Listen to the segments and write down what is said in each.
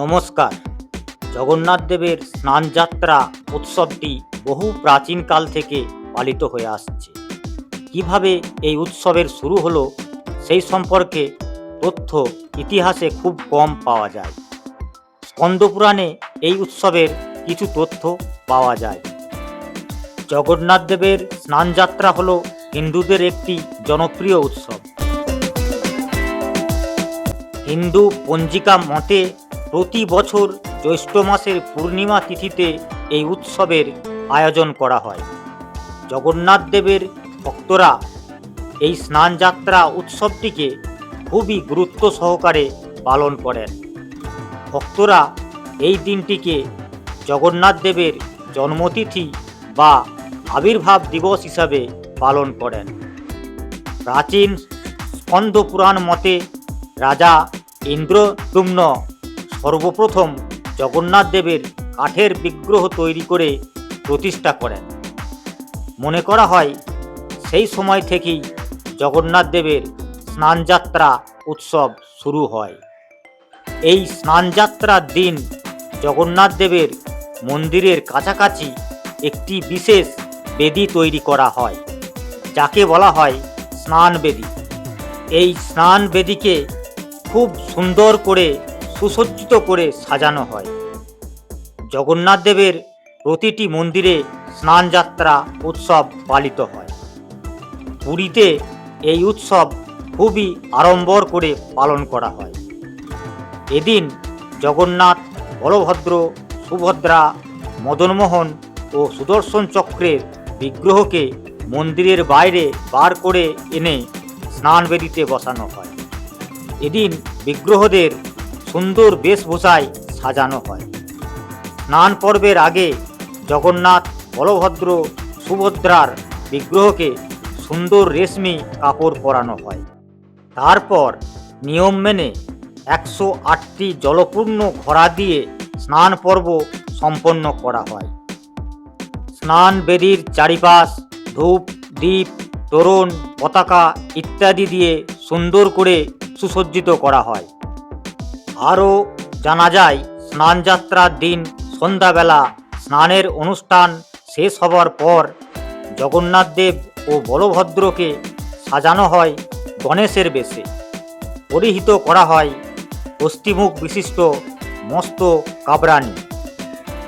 নমস্কার। জগন্নাথ দেবের স্নানযাত্রা উৎসবটি বহু প্রাচীনকাল থেকে পালিত হয়ে আসছে। কীভাবে এই উৎসবের শুরু হলো, সেই সম্পর্কে তথ্য ইতিহাসে খুব কম পাওয়া যায়। স্কন্দপুরাণে এই উৎসবের কিছু তথ্য পাওয়া যায়। জগন্নাথ দেবের স্নানযাত্রা হলো হিন্দুদের একটি জনপ্রিয় উৎসব। হিন্দু পঞ্জিকা মতে প্রতি বছর জ্যৈষ্ঠ মাসের পূর্ণিমা তিথিতে এই উৎসবের আয়োজন করা হয়। জগন্নাথ দেবের ভক্তরা এই স্নানযাত্রা উৎসবটিকে খুবই গুরুত্ব সহকারে পালন করেন। ভক্তরা এই দিনটিকে জগন্নাথ দেবের জন্মতিথি বা আবির্ভাব দিবস হিসাবে পালন করেন। প্রাচীন স্কন্দ পুরাণ মতে রাজা ইন্দ্রদুম্ন সর্বপ্রথম জগন্নাথ দেবের কাঠের বিগ্রহ তৈরি করে প্রতিষ্ঠা করেন। মনে করা হয়, সেই সময় থেকেই জগন্নাথ দেবের স্নানযাত্রা উৎসব শুরু হয়। এই স্নানযাত্রার দিন জগন্নাথ দেবের মন্দিরের কাছাকাছি একটি বিশেষ বেদি তৈরি করা হয়, যাকে বলা হয় স্নান বেদি এই স্নান বেদিকে খুব সুন্দর করে সুসজ্জিত করে সাজানো হয়। জগন্নাথ দেবের প্রতিটি মন্দিরে স্নানযাত্রা উৎসব পালিত হয়। পুরীতে এই উৎসব খুবই আড়ম্বর করে পালন করা হয়। এদিন জগন্নাথ, বলভদ্র, সুভদ্রা, মদনমোহন ও সুদর্শন চক্রের বিগ্রহকে মন্দিরের বাইরে বার করে এনে স্নানবেদিতে বসানো হয়। এদিন বিগ্রহদের সুন্দর বেশভূষায় সাজানো হয়। স্নান পর্বের আগে জগন্নাথ বলভদ্র সুভদ্রার বিগ্রহকে সুন্দর রেশমি কাপড় পরানো হয়। তারপর নিয়ম মেনে একশো আটটি জলপূর্ণ ঘোড়া দিয়ে স্নান পর্ব সম্পন্ন করা হয়। স্নান বেদির চারিপাশ ধূপ দ্বীপ তোরণ, পতাকা ইত্যাদি দিয়ে সুন্দর করে সুসজ্জিত করা হয়। আরও জানা যায়, স্নানযাত্রার দিন সন্ধ্যাবেলা স্নানের অনুষ্ঠান শেষ হবার পর জগন্নাথ দেব ও বলভদ্রকে সাজানো হয় গণেশের বেশে। পরিহিত করা হয় অস্থিমুখ বিশিষ্ট মস্ত কাবরানি।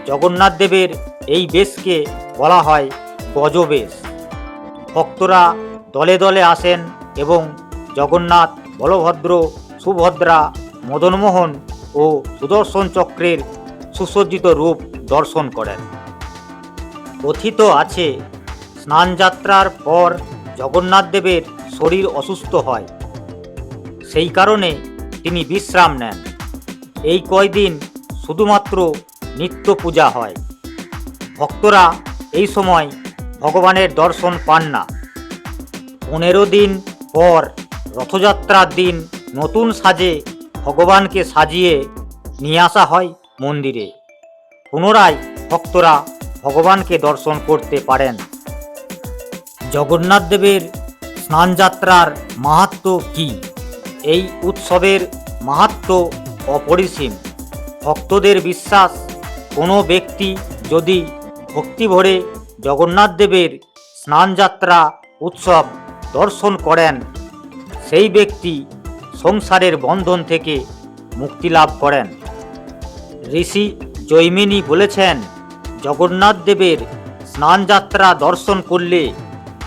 জগন্নাথ দেবের এই বেশকে বলা হয় গজবেশ। ভক্তরা দলে দলে আসেন এবং জগন্নাথ, বলভদ্র, সুভদ্রা মদনমোহন ও সুদর্শন চক্রের সুসজ্জিত রূপ দর্শন করেন। কথিত আছে স্নানযাত্রার পর জগন্নাথ দেবের শরীর অসুস্থ হয়। সেই কারণে তিনি বিশ্রাম নেন। এই কয়দিন শুধুমাত্র নিত্য পূজা হয়। ভক্তরা এই সময় ভগবানের দর্শন পান না। পনেরো দিন পর রথযাত্রার দিন নতুন সাজে ভগবানকে সাজিয়ে নিয়ে আসা হয় মন্দিরে। পুনরায় ভক্তরা ভগবানকে দর্শন করতে পারেন। জগন্নাথ দেবের স্নানযাত্রার মাহাত্ম কি? এই উৎসবের মাহাত্ম অপরিসীম। ভক্তদের বিশ্বাস, কোনো ব্যক্তি যদি ভক্তি ভরে জগন্নাথ দেবের স্নানযাত্রা উৎসব দর্শন করেন, সেই ব্যক্তি সংসারের বন্ধন থেকে মুক্তি লাভ করেন। ঋষি জৈমিনী বলেছেন, জগন্নাথ দেবের স্নানযাত্রা দর্শন করলে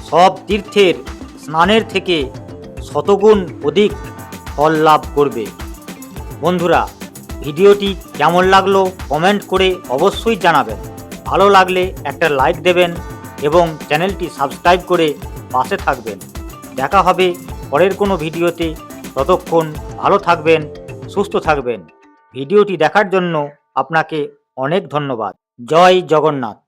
সব তীর্থের স্নানের থেকে শতগুণ অধিক ফল লাভ করবে। বন্ধুরা, ভিডিওটি কেমন লাগল কমেন্ট করে অবশ্যই জানাবেন। ভালো লাগলে একটা লাইক দেবেন এবং চ্যানেলটি সাবস্ক্রাইব করে পাশে থাকবেন। দেখা হবে পরের কোনো ভিডিওতে। ততক্ষণ ভালো থাকবেন সুস্থ থাকবেন। ভিডিওটি দেখার জন্য আপনাকে অনেক ধন্যবাদ। জয় জগন্নাথ।